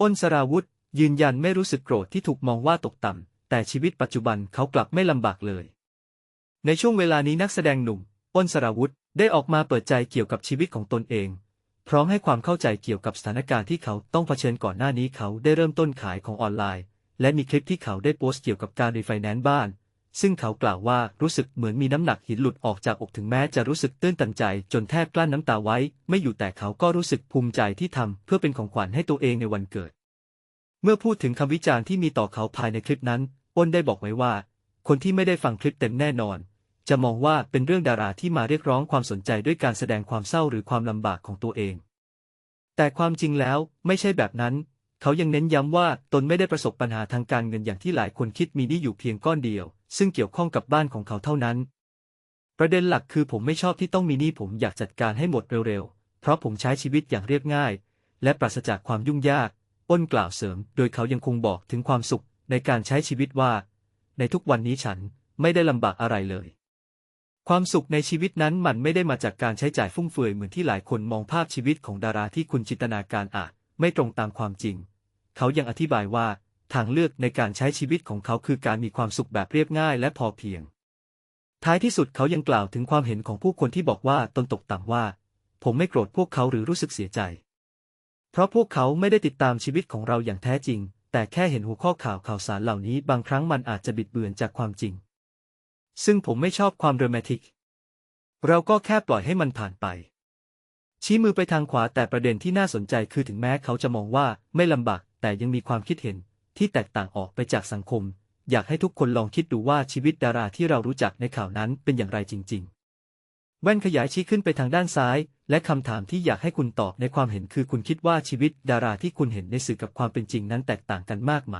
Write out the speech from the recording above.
อ้นสราวุธ ยืนยันไม่รู้สึกโกรธที่ถูกมองว่าตกต่ำ แต่ชีวิตปัจจุบันเขากลับไม่ลำบากเลย ในช่วงเวลานี้นักแสดงหนุ่ม อ้นสราวุธได้ออกมาเปิดใจเกี่ยวกับชีวิตของตนเอง พร้อมให้ความเข้าใจเกี่ยวกับสถานการณ์ที่เขาต้องเผชิญก่อนหน้านี้เขาได้เริ่มต้นขายของออนไลน์ และมีคลิปที่เขาได้โพสต์เกี่ยวกับการรีไฟแนนซ์บ้าน ซึ่งเขากล่าวว่ารู้สึกเหมือนมีน้ำหนักหินหลุดออกจากอกถึงแม้จะรู้สึกตื้นตันใจ จนแทบกลั้นน้ำตาไว้ ไม่อยู่แต่เขาก็รู้สึกภูมิใจที่ทำเพื่อเป็นของขวัญให้ตัวเองในวันเกิด เมื่อพูดถึงคำวิจารณ์ที่มีต่อเขาภายในคลิปนั้น อ้นได้บอกไว้ว่า คนที่ไม่ได้ฟังคลิปเต็มแน่นอน จะมองว่าเป็นเรื่องดาราที่มาเรียกร้องความสนใจด้วยการแสดงความเศร้าหรือความลำบากของตัวเอง แต่ความจริงแล้วไม่ใช่แบบนั้น เขายังเน้นย้ำว่าตนไม่ได้ประสบปัญหาทางการเงินอย่างที่หลายคนคิดมีหนี้อยู่เพียงก้อนเดียว ซึ่งเกี่ยวข้องกับบ้านของเขาเท่านั้น ประเด็นหลักคือผมไม่ชอบที่ต้องมีหนี้ผมอยากจัดการให้หมดเร็วๆ เพราะผมใช้ชีวิตอย่างเรียบง่าย และปราศจากความยุ่งยาก อ้นกล่าวเสริม โดยเขายังคงบอกถึงความสุขในการใช้ชีวิตว่า ในทุกวันนี้ฉันไม่ได้ลำบากอะไรเลย ความสุขในชีวิตนั้นมันไม่ได้มาจากการใช้จ่ายฟุ่มเฟือยเหมือนที่หลายคนมองภาพชีวิตของดาราที่คุณจินตนาการอาจไม่ตรงตามความจริง เขายังอธิบายว่า ทางเลือกในการใช้ชีวิตของเขาคือการมีความสุขแบบเรียบง่ายและพอเพียง ท้ายที่สุดเขายังกล่าวถึงความเห็นของผู้คนที่บอกว่าตนตกต่ำว่า ผมไม่โกรธพวกเขาหรือรู้สึกเสียใจ เพราะพวกเขาไม่ได้ติดตามชีวิตของเราอย่างแท้จริง แต่แค่เห็นหัวข้อข่าวข่าวสารเหล่านี้บางครั้งมันอาจจะบิดเบือนจากความจริง ซึ่งผมไม่ชอบความดรามาติก เราก็แค่ปล่อยให้มันผ่านไปชี้มือไปทางขวาแต่ประเด็นที่น่าสนใจคือถึงแม้เขาจะมองว่าไม่ลำบาก แต่ยังมีความคิดเห็นที่แตกต่างออกไปจากสังคม อยากให้ทุกคนลองคิดดูว่าชีวิตดาราที่เรารู้จักในข่าวนั้นเป็นอย่างไรจริง ๆ แว่นขยายชี้ขึ้นไปทางด้านซ้าย และคำถามที่อยากให้คุณตอบในความเห็นคือคุณคิดว่าชีวิตดาราที่คุณเห็นในสื่อกับความเป็นจริงนั้นแตกต่างกันมากไหม